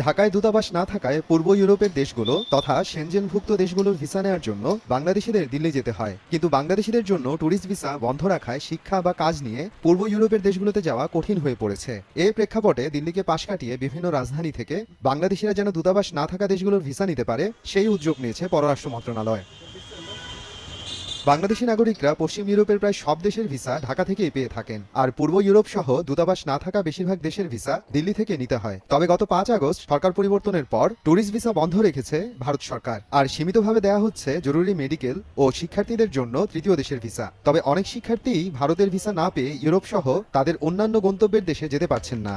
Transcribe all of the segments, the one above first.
ঢাকায় দূতাবাস না থাকায় পূর্ব ইউরোপের দেশগুলো তথা সেনজেনভুক্ত দেশগুলোর ভিসা নেওয়ার জন্য বাংলাদেশিদের দিল্লি যেতে হয়। কিন্তু বাংলাদেশিদের জন্য ট্যুরিস্ট ভিসা বন্ধ রাখায় শিক্ষা বা কাজ নিয়ে পূর্ব ইউরোপের দেশগুলোতে যাওয়া কঠিন হয়ে পড়েছে। এই প্রেক্ষাপটে দিল্লিকে পাশ কাটিয়ে বিভিন্ন রাজধানী থেকে বাংলাদেশিরা যেন দূতাবাস না থাকা দেশগুলোর ভিসা নিতে পারে, সেই উদ্যোগ নিয়েছে পররাষ্ট্র মন্ত্রণালয়। বাংলাদেশি নাগরিকরা পশ্চিম ইউরোপের প্রায় সব দেশের ভিসা ঢাকা থেকেই পেয়ে থাকেন। আর পূর্ব ইউরোপ সহ দূতাবাস না থাকা বেশিরভাগ দেশের ভিসা দিল্লি থেকে নিতে হয়। তবে গত পাঁচ আগস্ট সরকার পরিবর্তনের পর ট্যুরিস্ট ভিসা বন্ধ রেখেছে ভারত সরকার। আর সীমিতভাবে দেওয়া হচ্ছে জরুরি মেডিকেল ও শিক্ষার্থীদের জন্য তৃতীয় দেশের ভিসা। তবে অনেক শিক্ষার্থী ভারতের ভিসা না পেয়ে ইউরোপ সহ তাদের অন্যান্য গন্তব্যের দেশে যেতে পারছেন না।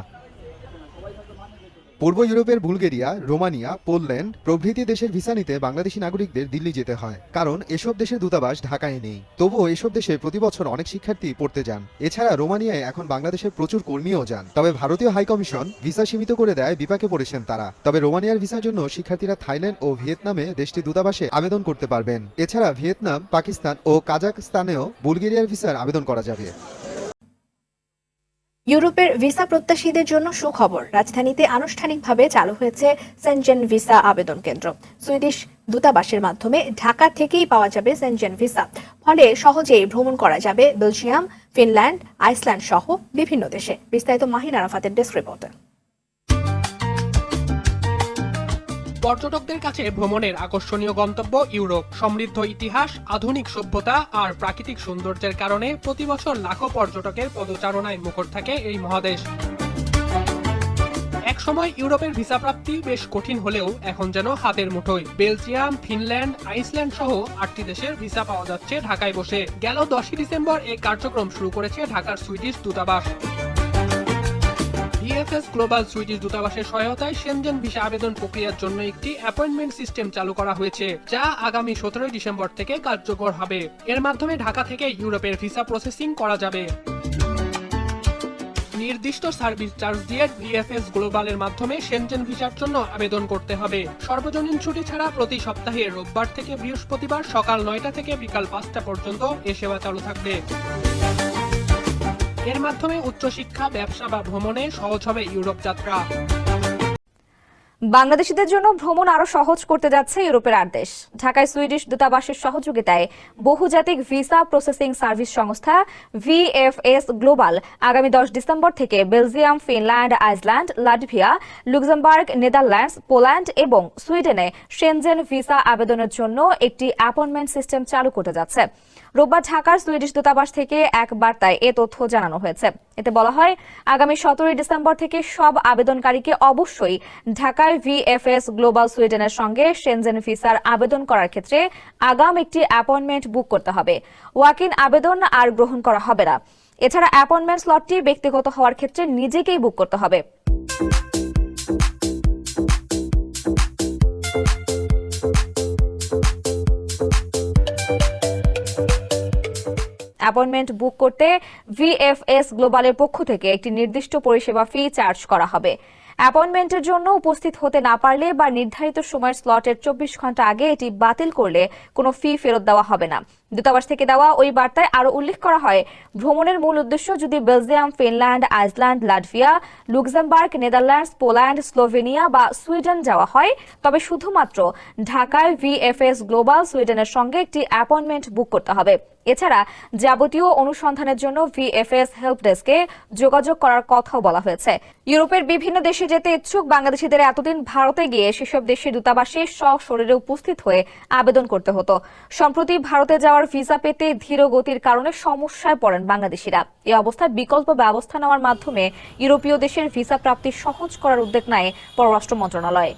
পূর্ব ইউরোপের বুলগেরিয়া, রোমানিয়া, পোল্যান্ড প্রভৃতি দেশের ভিসা নিতে বাংলাদেশি নাগরিকদের দিল্লি যেতে হয়। কারণ এসব দেশের দূতাবাস ঢাকায় নেই। তবুও এসব দেশে প্রতি বছর অনেক শিক্ষার্থী পড়তে যান। এছাড়া রোমানিয়ায় এখন বাংলাদেশের প্রচুর কর্মীও যান। তবে ভারতীয় হাইকমিশন ভিসা সীমিত করে দেয় বিপাকে পড়েছেন তারা। তবে রোমানিয়ার ভিসার জন্য শিক্ষার্থীরা থাইল্যান্ড ও ভিয়েতনামে দেশটি দূতাবাসে আবেদন করতে পারবেন। এছাড়া ভিয়েতনাম, পাকিস্তান ও কাজাকস্তানেও বুলগেরিয়ার ভিসার আবেদন করা যাবে। ইউরোপের ভিসা প্রত্যাশীদের জন্য সুখবর। রাজধানীতে আনুষ্ঠানিকভাবে চালু হয়েছে সেন্টজেন ভিসা আবেদন কেন্দ্র। সুইডিশ দূতাবাসের মাধ্যমে ঢাকা থেকেই পাওয়া যাবে সেন্টজেন ভিসা। ফলে সহজেই ভ্রমণ করা যাবে বেলজিয়াম, ফিনল্যান্ড, আইসল্যান্ড সহ বিভিন্ন দেশে। বিস্তারিত মাহিন আরাফাতের ডেস্ক রিপোর্টে। পর্যটকদের কাছে ভ্রমণের আকর্ষণীয় গন্তব্য ইউরোপ। সমৃদ্ধ ইতিহাস, আধুনিক সভ্যতা আর প্রাকৃতিক সৌন্দর্যের কারণে প্রতি বছর লাখো পর্যটকের পদচারণায় মুখর থাকে এই মহাদেশ। একসময় ইউরোপের ভিসা প্রাপ্তি বেশ কঠিন হলেও এখন যেন হাতের মুঠোয়। বেলজিয়াম, ফিনল্যান্ড, আইসল্যান্ড সহ আটটি দেশের ভিসা পাওয়া যাচ্ছে ঢাকায় বসে। গেল দশই ডিসেম্বর এই কার্যক্রম শুরু করেছে ঢাকার সুইডিশ দূতাবাস। ভিএফএস গ্লোবাল সুইডিশ দূতাবাসের সহায়তায় সেনজেন ভিসা আবেদন প্রক্রিয়ার জন্য একটি অ্যাপয়েন্টমেন্ট সিস্টেম চালু করা হয়েছে, যা আগামী সতেরোই ডিসেম্বর থেকে কার্যকর হবে। এর মাধ্যমে ঢাকা থেকে ইউরোপের ভিসা প্রসেসিং করা যাবে। নির্দিষ্ট সার্ভিস চার্জ দিয়ে ভিএফএস গ্লোবালের মাধ্যমে সেনজেন ভিসার জন্য আবেদন করতে হবে। সর্বজনীন ছুটি ছাড়া প্রতি সপ্তাহে রোববার থেকে বৃহস্পতিবার সকাল নয়টা থেকে বিকাল পাঁচটা পর্যন্ত এ সেবা চালু থাকবে। এর মাধ্যমে উচ্চশিক্ষা ব্যবসা বা ভ্রমণে সহজ হবে ইউরোপ যাত্রা। বাংলাদেশিদের জন্য ভ্রমণ আরও সহজ করতে যাচ্ছে ইউরোপের আট দেশ। ঢাকায় সুইডিশ দূতাবাসের সহযোগিতায় বহুজাতিক ভিসা প্রসেসিং সার্ভিস সংস্থা ভিএফএস গ্লোবাল আগামী দশ ডিসেম্বর থেকে Belgium, Finland, Iceland, Latvia, Luxembourg, Netherlands, Poland এবং সুইডেনে সেনজেন ভিসা আবেদনের জন্য একটি অ্যাপয়েন্টমেন্ট সিস্টেম চালু করতে যাচ্ছে। রোববার ঢাকার সুইডিশ দূতাবাস থেকে এক বার্তায় এ তথ্য জানানো হয়েছে। এতে বলা হয়, আগামী সতেরোই ডিসেম্বর থেকে সব আবেদনকারীকে অবশ্যই ঢাকায় ভিএফএস গ্লোবাল সুইডেনের সঙ্গে সেনজেন ভিসার আবেদন করার ক্ষেত্রে আগাম একটি অ্যাপয়েন্টমেন্ট বুক করতে হবে। ওয়াক ইন আবেদন আর গ্রহণ করা হবে না। এছাড়া অ্যাপয়েন্টমেন্ট স্লটটি ব্যক্তিগত হওয়ার ক্ষেত্রে নিজেকেই বুক করতে হবে। অ্যাপয়েন্টমেন্ট বুক করতে ভিএফএস গ্লোবালের পক্ষ থেকে একটি নির্দিষ্ট পরিষেবা ফি চার্জ করা হবে। অ্যাপয়েন্টমেন্টের জন্য উপস্থিত হতে না পারলে বা নির্ধারিত সময়ের স্লটের চব্বিশ ঘণ্টা আগে এটি বাতিল করলে কোনো ফি ফেরত দেওয়া হবে না। দূতাবাস থেকে দেওয়া ওই বার্তায় আরও উল্লেখ করা হয়, ভ্রমণের মূল উদ্দেশ্য যদি Belgium, Finland, Iceland, Latvia, Luxembourg, Netherlands, Poland, Slovenia বা সুইডেন যাওয়া হয়। তবে শুধুমাত্র ঢাকায় ভিএফএস গ্লোবাল সুইডেনের সঙ্গে একটি অ্যাপয়েন্টমেন্ট বুক করতে হবে। এছাড়া যাবতীয় অনুসন্ধানের জন্য ভিএফএস হেল্প ডেস্কে যোগাযোগ করার কথাও বলা হয়েছে। ইউরোপের বিভিন্ন দেশে যেতে ইচ্ছুক বাংলাদেশিদের এতদিন ভারতে গিয়ে সেসব দেশের দূতাবাসে সশরীরে উপস্থিত হয়ে আবেদন করতে হতো। সম্প্রতি ভারতে যাওয়ার ভিসা পেতে ধীর গতির কারণে সমস্যায় পড়েন বাংলাদেশিরা। এ অবস্থায় বিকল্প ব্যবস্থা নেওয়ার মাধ্যমে ইউরোপীয় দেশের ভিসা প্রাপ্তি সহজ করার উদ্যোগ নেয় পররাষ্ট্র মন্ত্রণালয়।